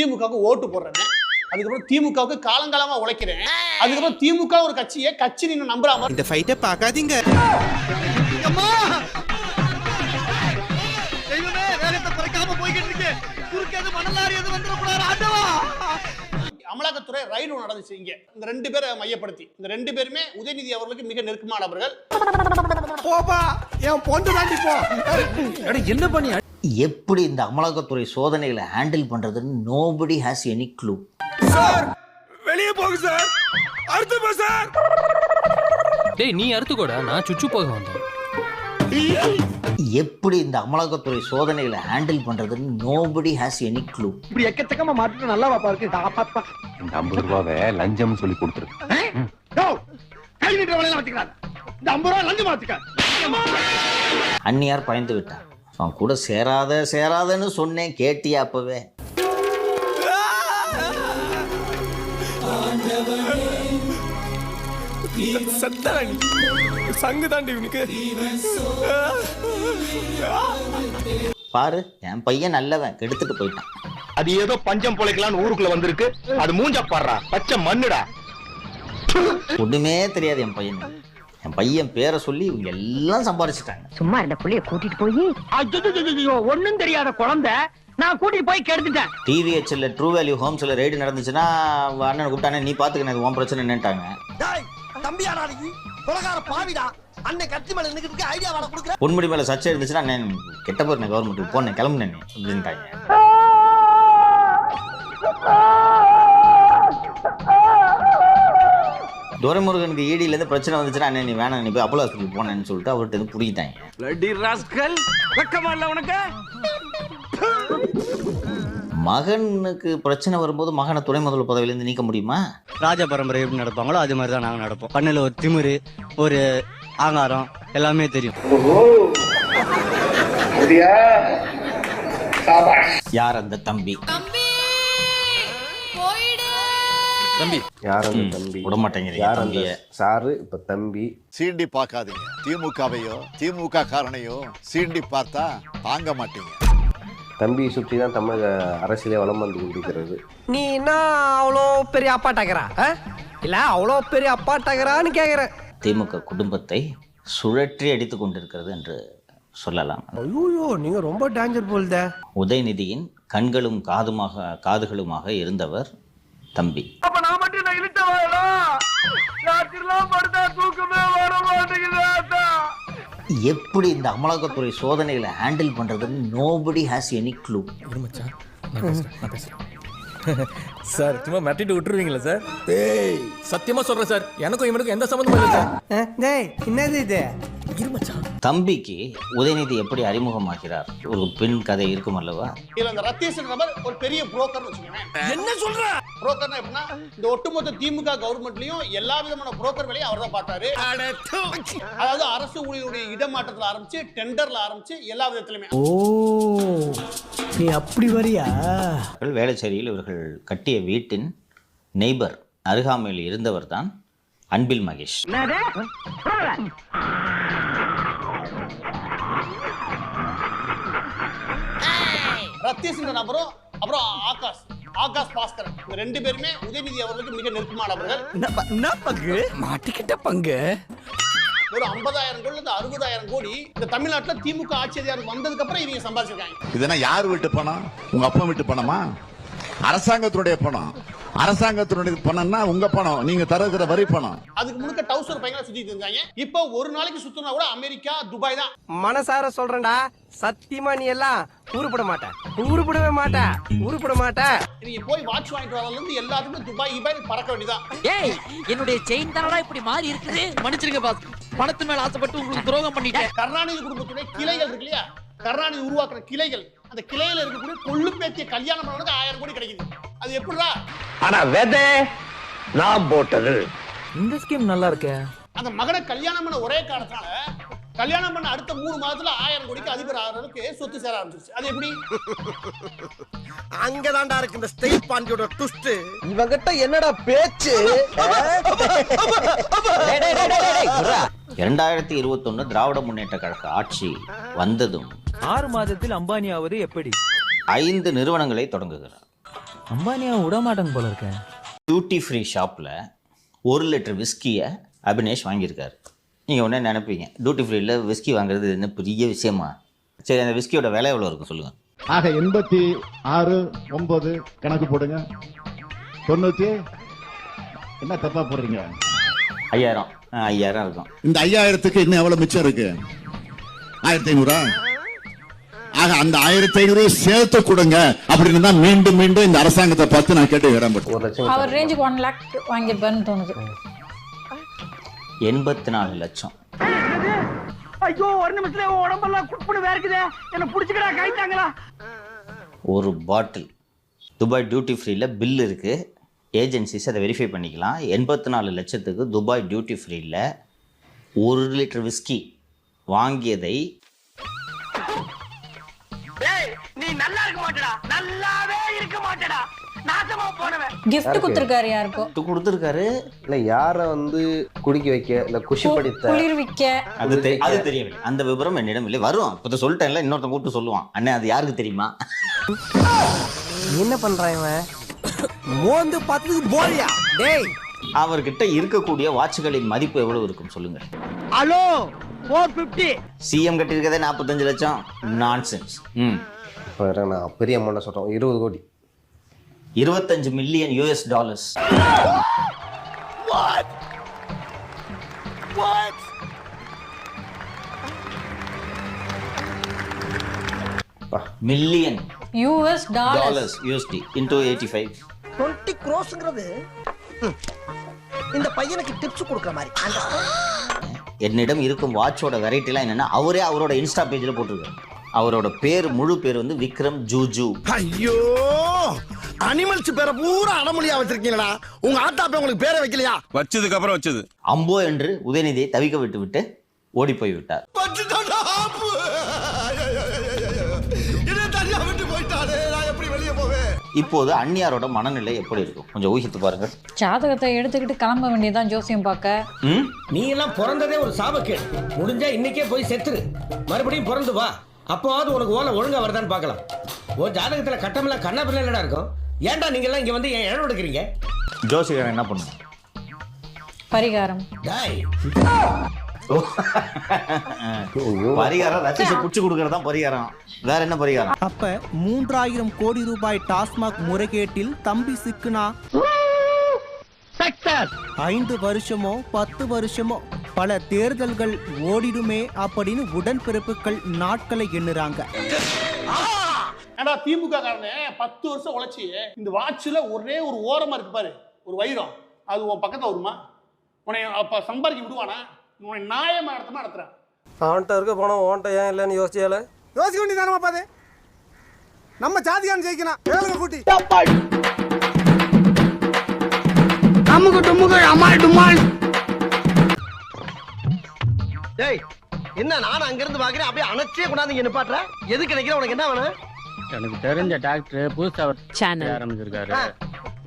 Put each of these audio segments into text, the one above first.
திமுகவுக்கு ஓட்டு போடுறேன் அதுக்கப்புறம் திமுகவுக்கு காலங்காலமா உழைக்கிறேன் அதுக்கப்புறம் திமுக ஒரு கட்சியை கட்சி நீங்க நம்புறாம இந்த ஃபைட்டை பார்க்காதீங்க. அமலாக்கத்துறை ரைடு ஒன்று நடந்துச்சு இங்க. இந்த ரெண்டு பேரை மையப்படுத்தி. இந்த ரெண்டு பேருமே உதயநிதி அவர்களுக்கு மிக நெருக்கமானவர்கள் போப்பா என் பொண்டு தாண்டி போ. என்ன பண்ணி? எப்படி இந்த அமலாக்கத்துறை சோதனைகளை ஹேண்டில் பண்றதுன்னு nobody has any clue sir வெளியே போங்க சார். அடுத்து போ சார். டேய் நீ அறுத்துக்கோடா. நான் சுச்சு போக வந்தேன். எப்படி இந்த அமலாக்கத்துறை சோதனைகளை ஹேண்டில் பண்றதுன்னு நோபடி ஹேஸ் எனி க்ளூ இப்படி எக்கச்சக்கமா மாட்டிட்டு நல்லா வாப்பா இருக்கு இந்த ஐம்பது ரூபாவை லஞ்சம்னு சொல்லி கொடுத்துரு. கை நீட்டுற வேலையெல்லாம் வச்சுக்கிறாங்க இந்த ஐம்பது ரூபா லஞ்சம் வச்சுக்க. அந்நியார் பயந்து விட்டான் அவன் கூட சேராத சேராதன்னு சொன்னேன் கேட்டியா அப்பவே? சத்தானி சங்கு தாண்டி இவனுக்கு. பாரு என் பையன் நல்லவன் கெடுத்துட்டு போயிட்டான். அது ஏதோ பஞ்சம் பொழைக்கலாம்னு ஊருக்குள்ள வந்திருக்கு. அது மூஞ்ச பாடுறா. பச்சை மண்ணுடா. ஒண்ணுமே தெரியாது என் பையன் என் பையன் பேரை சொல்லி இவங்க எல்லாம் சம்பாரிச்சிட்டாங்க. சும்மா இருந்த புள்ளைய கூட்டிட்டு போய். ஐயோ ஒண்ணும் தெரியாத குழந்தை. நான் கூட்டிட்டு போய் கெடுத்துட்டேன். டிவிஹெச்ல ட்ரூ வேல்யூ ஹோம்ஸ்ல ரெய்டு நடந்துச்சுன்னா அண்ணனை கூப்பிட்டானே நீ பாத்துக்க இது உன் பிரச்சனை என்னட்டாங்க டேய் தம்பியாடா நீ. கொலகார பாவிடா. அண்ணன் கத்தி மேல நின்னுக்கிட்டு ஐடியா வாட குடுக்குற. பொன்முடி மேல சர்ச்சை இருந்துச்சுன்னா அண்ணன் கெட்ட போறேன் கவர்மெண்ட்டுக்கு போனேன் கிளம்புனேன் அப்படின்ட்டாங்க. துரைமுருகனுக்கு ஈடியில இருந்து பிரச்சனை வந்துச்சுன்னா அண்ணன் நீ வேணாம் நீ போய் அப்போலோ ஹாஸ்பிட்டல் போனேன்னு சொல்லிட்டு அவர்கிட்ட இருந்து பிடிக்கிட்டாங்க வெக்கமா இல்ல உனக்கு? மகனுக்கு பிரச்சனை வரும்போது மகனை துணை முதல்வர் பதவியிலேருந்து நீக்க முடியுமா? ராஜ பரம்பரை எப்படி நடப்பாங்களோ அது மாதிரி தான் நாங்கள் நடப்போம். கண்ணில் ஒரு திமிரு ஒரு ஆங்காரம் எல்லாமே தெரியும். யார் அந்த தம்பி. தம்பி. யார் அந்த தம்பி? விட மாட்டேங்கிறீங்க யார் அந்த தம்பிய. சாரு? இப்ப தம்பி. சீண்டி பார்க்காதீங்க. திமுகவையோ திமுக காரனையோ சீண்டி பார்த்தா தாங்க மாட்டீங்க. தம்பியை சுற்றி தான் தமிழக அரசியலே வளம் வந்து கொண்டிருக்கிறது. நீ என்ன அவ்வளோ பெரிய அப்பாட்டாக்கிறா இல்ல அவ்வளோ பெரிய அப்பாட்டாக்கிறான்னு கேக்குற. திமுக குடும்பத்தை சுழற்றி அடித்துக் கொண்டிருக்கிறது என்று சொல்லலாம். ஐயோ நீங்க ரொம்ப டேஞ்சர் போல்தே உதயநிதியின் கண்களும் காதுமாக காதுகளுமாக இருந்தவர் தம்பி. அப்ப நான் இழுத்த வாழா ராத்திரிலாம் படுத்தா தூக்கமே வர மாட்டேங்குது எப்படி இந்த அமலாக்கத்துறை சோதனைகளை ஹேண்டில் பண்றதுன்னு nobody has any clue sir சும்மா மிரட்டிட்டு விட்டுருவீங்களா சார்? சத்தியமா சொல்றேன் சார். எனக்கும் இவனுக்கும் எந்த சம்மந்தமும் இல்லை சார் டேய் என்னது இது? தம்பிக்கு உதயநிதி எப்படி அறிமுகமாகிறார்? ஒரு பெண் கதை இருக்கும் அல்லவா? இதுல அந்த ரத்தீஷ் நபர் ஒரு பெரிய புரோக்கர்னு வச்சுக்கோங்க என்ன சொல்ற? புரோக்கர்னா எப்படின்னா இந்த ஒட்டுமொத்த திமுக கவர்மெண்ட்லயும் எல்லா விதமான புரோக்கர் வேலையும் அவர் தான் பார்த்தாரு அதாவது அரசு ஊழியருடைய இடமாற்றத்துல ஆரம்பிச்சு டெண்டர்ல ஆரம்பிச்சு எல்லா விதத்திலுமே. ஓ நீ அப்படி வரியா? வேளச்சேரியில் இவர்கள் கட்டிய வீட்டின் நெய்பர் அருகாமையில் இருந்தவர் தான் அன்பில் மகேஷ். ரத்தீஷ் என்ற நபரும் அப்புறம் ஆகாஷ். ஆகாஷ் பாஸ்கர் இந்த ரெண்டு பேருமே உதயநிதி அவர்களுக்கு மிக நெருக்கமானவர்கள் என்ன பங்கு? மாட்டிக்கிட்ட பங்கு. வெறும் ஐம்பதாயிரம் கோடி இருந்து அறுபதாயிரம் கோடி இந்த தமிழ்நாட்டுல திமுக ஆட்சி அதிகாரம் வந்ததுக்கு அப்புறம் இவங்க சம்பாதிச்சிருக்காங்க. இதெல்லாம் யார் வீட்டு பணம்? உங்க அப்பா வீட்டு பணமா? அரசாங்கத்தினுடைய பணம். அரசாங்கத்தினுடைய பணம்னா உங்க பணம். நீங்க தருகிற வரி பணம். அதுக்கு முழுக்க டவுசர் பையனா சுத்திட்டு இருந்தாங்க இப்போ ஒரு நாளைக்கு சுத்தினா கூட அமெரிக்கா துபாய் தான். மனசார சொல்றேன்டா. சத்தியமா நீ எல்லாம் உருப்பட மாட்ட. உருப்படவே மாட்ட. உருப்பட மாட்ட. நீங்க போய் வாட்ச் வாங்கிட்டு வரதுல இருந்து எல்லாத்துக்கும் துபாய் துபாய் பறக்க வேண்டியதான் ஏய் என்னுடைய செயின் தானடா இப்படி மாறி இருக்குது? மன்னிச்சிருங்க பாஸ் பணத்து மேல ஆசைப்பட்டு உங்களுக்கு துரோகம் பண்ணிட்டேன். கருணாநிதி குடும்பத்துடைய கிளைகள் இருக்கு இல்லையா? கருணாநிதி உருவாக்குற கிளைகள். அந்த கிளையில இருக்கக்கூடிய கொள்ளு பேத்திய கல்யாணம் பண்ணவனுக்கு ஆயிரம் கோடி கிடைக்குது. அது எப்படிடா? ஆனா வெதை நான் போட்டது. இந்த ஸ்கீம் நல்லா இருக்கே. அந்த மகனை கல்யாணம் பண்ண ஒரே காரணத்தால கல்யாணம் பண்ண அடுத்த மூணு மாதத்துல ஆயிரம் கோடிக்கு அதிபர் ஆகிறதுக்கு சொத்து சேர ஆரம்பிச்சிருச்சு. அது எப்படி? அங்கதான்டா இருக்கு இந்த ஸ்டேட் பாண்டியோட ட்விஸ்ட் இவகிட்ட என்னடா பேச்சு? இரண்டாயிரத்தி இருபத்தொன்னு திராவிட முன்னேற்ற கழக ஆட்சி வந்ததும் ஆறு மாதத்தில் அம்பானி ஆவது எப்படி? ஐந்து நிறுவனங்களை தொடங்குகிறார். அம்பானியா விட மாட்டாங்க போல இருக்க. டியூட்டி ஃப்ரீ ஷாப்பில் ஒரு லிட்டர் விஸ்கியை அபினேஷ் வாங்கியிருக்காரு. நீங்கள் உடனே நினைப்பீங்க டியூட்டி ஃப்ரீயில் விஸ்கி வாங்குறது என்ன பெரிய விஷயமா? சரி அந்த விஸ்கியோட விலை எவ்வளோ இருக்கும் சொல்லுங்கள் ஆக எண்பத்தி ஆறு ஒன்பது கணக்கு போடுங்க. தொண்ணூத்தி என்ன தப்பா போடுறீங்க? ஐயாயிரம். ஆ, ஐயாயிரம் இருக்கும். இந்த ஐயாயிரத்துக்கு இன்னும் எவ்வளவு மிச்சம் இருக்கு? ஆயிரத்தி ஐநூறா? ஆக அந்த ஆயிரத்தி ஐநூறு சேர்த்து கொடுங்க அப்படின்னு தான் மீண்டும் மீண்டும் இந்த அரசாங்கத்தை பார்த்து நான் கேட்டு விடம்பட்டேன் ஒரு லட்சம் அவர் ரேஞ்சுக்கு ஒன் லேக் வாங்கியிருப்பாருன்னு தோணுது. எண்பத்தி நாலு லட்சம். ஐயோ ஒரு நிமிஷத்துல உடம்பெல்லாம் குடுப்புன்னு வேர்க்குதே. என்ன புடிச்சுக்கடா கைத்தாங்களா ஒரு பாட்டில் துபாய் டியூட்டி ஃப்ரீயில் பில் இருக்குது ஏஜென்சிஸ் அதை வெரிஃபை பண்ணிக்கலாம். எண்பத்தி நாலு லட்சத்துக்கு துபாய் டியூட்டி ஃப்ரீயில் ஒரு லிட்டர் விஸ்கி வாங்கியதை நாசமா போனவன். Gift கொடுத்துருக்காரு யாருக்கோ? கொடுத்துருக்காரு? இல்ல யார வந்து குடிக்க வைக்க இல்ல குஷிப்படுத்த குளிர்விக்க அது அது தெரியவில்லை. அந்த விவரம் என்னிடம் இல்லை. வரும் இப்போ சொல்லிட்டேன்ல இன்னொருத்தன் கூப்பிட்டு சொல்லுவான். அண்ணே அது யாருக்கு தெரியுமா? என்ன பண்றான் இவன்? மோந்து பார்த்ததுக்கு போலியா டேய். அவர்கிட்ட இருக்கக்கூடிய வாட்சுகளின் மதிப்பு எவ்வளவு இருக்கும் சொல்லுங்க. ஹலோ ஃபோர் பிப்டி சிஎம் கட்டியிருக்கதே நாற்பத்தஞ்சு லட்சம். நான்சென்ஸ் ம் இப்ப வேற நான் பெரிய அமௌண்ட் சொல்றோம் இருபது கோடி. இருபத்தஞ்சு million US dollars million US dollar dollars USD into eighty five twenty க்ரோஸ்ங்கிறது இந்த பையனுக்கு டிப்ஸ் கொடுக்குற மாதிரி. என்னிடம் இருக்கும் வாட்சோட வெரைட்டிலாம் என்னன்னா அவரே அவரோட இன்ஸ்டா பேஜில் போட்டிருக்காரு. அவரோட பேர் முழு பேர் வந்து விக்ரம் ஜூஜு. ஐயோ! அனிமல்ஸ் பேரை பூரா அடமொழியா வச்சிருக்கீங்களா உங்க ஆத்தாப்ப உங்களுக்கு பேரை வைக்கலையா? வச்சதுக்கு அப்புறம் வச்சது. அம்போ என்று உதயநிதியை தவிக்க விட்டு விட்டு ஓடி போய் விட்டார் இப்போது அந்நியாரோட மனநிலை எப்படி இருக்கும் கொஞ்சம் ஊகித்து பாருங்க ஜாதகத்தை எடுத்துக்கிட்டு கிளம்ப வேண்டியதுதான் ஜோசியம் பார்க்க ம் நீ எல்லாம் பிறந்ததே ஒரு சாபக்கேடு முடிஞ்சா இன்னைக்கே போய் செத்துரு மறுபடியும் பிறந்து வா அப்போவாவது உனக்கு ஓலை ஒழுங்கா வருதான்னு பார்க்கலாம் உன் ஜாதகத்துல கட்டமெல்லாம் கண்ணா பிள்ளைடா இருக்கும் ஏன்டா நீங்க எல்லாம் இங்க வந்து ஏன் இடம் எடுக்கிறீங்க? ஜோசிகர் என்ன பண்ணும்? பரிகாரம். டாய். பரிகாரம் ரத்தீஷை புடிச்சு கொடுக்கறது தான் பரிகாரம். வேற என்ன பரிகாரம்? அப்ப மூன்றாயிரம் கோடி ரூபாய் டாஸ்மாக் முறைகேட்டில் தம்பி சிக்குனா? ஐந்து வருஷமோ பத்து வருஷமோ பல தேர்தல்கள் ஓடிடுமே அப்படின்னு உடன்பிறப்புகள் நாட்களை எண்ணுறாங்க. ஏடா திமுக காரனே பத்து வருஷம் உழைச்சி இந்த வாட்சில் ஒரே ஒரு ஓரமா இருக்கு பாரு ஒரு வைரம். அது உன் பக்கத்துல வருமா? உன்னை அப்ப சம்பாதிக்க விடுவானா? உன்னை நியாயமா நடத்தமா நடத்துறேன். அவன்கிட்ட இருக்க போனோம் ஓன்ட்ட ஏன் இல்லைன்னு யோசிச்சால யோசிக்க வேண்டியதானமா பாது. நம்ம ஜாதிகான் ஜெயிக்கணும். ஏழுங்க கூட்டி. அமுகு டுமுகு அமால் டுமால். டேய் என்ன நான் அங்க இருந்து பாக்குறேன்? அப்படியே அணைச்சே கொண்டாந்து இங்க நிப்பாட்டுற. எதுக்கு நினைக்கிற உனக்கு என்ன வேணும்? எனக்கு தெரிஞ்ச டாக்டர் புதுசா சேனல் ஆரம்பிச்சிருக்காரு.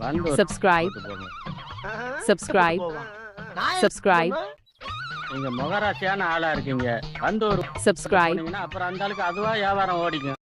வந்து சப்ஸ்கிரைப் சப்ஸ்கிரைப் சப்ஸ்கிரைப் நீங்க முகராசியான ஆளா இருக்கீங்க. வந்து ஒரு சப்ஸ்கிரைப் அப்புறம் அந்த ஆளுக்கு அதுவா வியாபாரம் ஓடிக்கும்.